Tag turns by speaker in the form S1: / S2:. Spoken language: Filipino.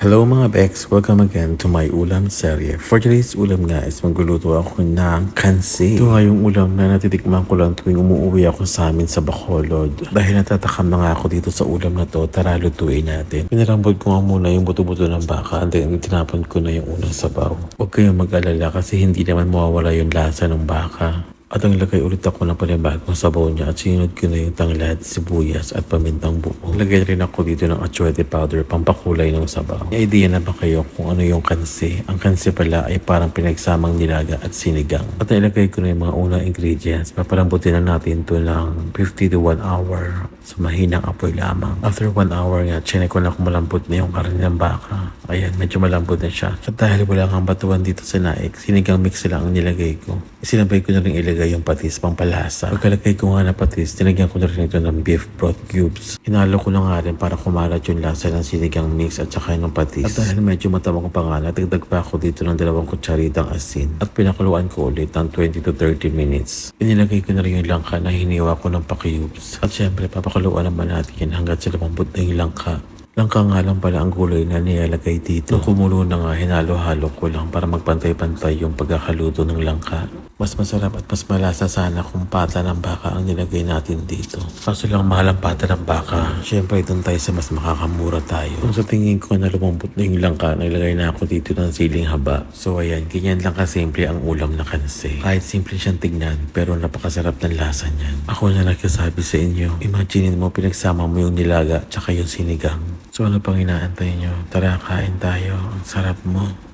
S1: Hello mga Bex! Welcome again to my ulam serye. For today's ulam nga is magluluto ako ng kansi. Ito nga yung ulam na natitikman ko lang tuwing umuwi ako sa amin sa Bacolod. Dahil natatakam na nga ako dito sa ulam na to, tara lutuin natin. Pinarambod ko nga muna yung buto-buto ng baka and then tinapon ko na yung unang sabaw. Huwag kayong mag-alala kasi hindi naman mawawala yung lasa ng baka. At ang lagay ulit ako ng panibagong sabaw niya at sinunod ko na yung tanglad, sibuyas at pamintang buo. Lagay rin ako dito ng atsuete powder pampakulay ng sabaw. May idea na ba kayo kung ano yung kansi? Ang kansi pala ay parang pinagsamang nilaga at sinigang. At nailagay ko na yung mga unang ingredients. Papalambutin na natin to ng 50 to 1 hour sa mahinang apoy lamang. After 1 hour nga, chinek ko na kung malambot na yung karne ng baka. Ayan, medyo malambot na siya. At dahil wala kang batuan dito sa naik, sinigang mix lang ang nilagay ko. Isinabay ko na rin ilagay yung patis pang palasa. Pagkalagay ko nga na patis, tinagyan ko na rin ito ng beef broth cubes. Hinalo ko na nga rin para kumalat yung lasa ng sinigang mix at saka ng patis. At dahil medyo matabang pa nga, natagdag pa ako dito ng dalawang kutsaritang asin. At pinakuluan ko ulit ng 20 to 30 minutes. Inilagay ko na rin yung langka na hiniwa ko ng pa-cubes. At syempre, papakuluan naman natin hanggat sa lumambot na yung langka. Langka nga lang pala ang gulay na nilalagay dito. Nung kumulo na nga, hinalo-halo ko lang para magpantay-pantay yung pagkakaluto ng langka. Mas masarap at mas malasa sana kung pata ng baka ang nilagay natin dito. Kaso lang mahal ang pata ng baka. Siyempre doon tayo sa mas makakamura tayo. Kung sa tingin ko na lumambot na yung langka, nailagay na ako dito ng siling haba. So ayan, ganyan lang kasimple ang ulam na kanse. Kahit simple siyang tignan, pero napakasarap ng lasa niyan. Ako na nagsasabi sa inyo, imaginein mo pinagsama mo yung nilaga tsaka yung sinigang. So ano pang inaantay nyo? Tara, kain tayo. Ang sarap mo.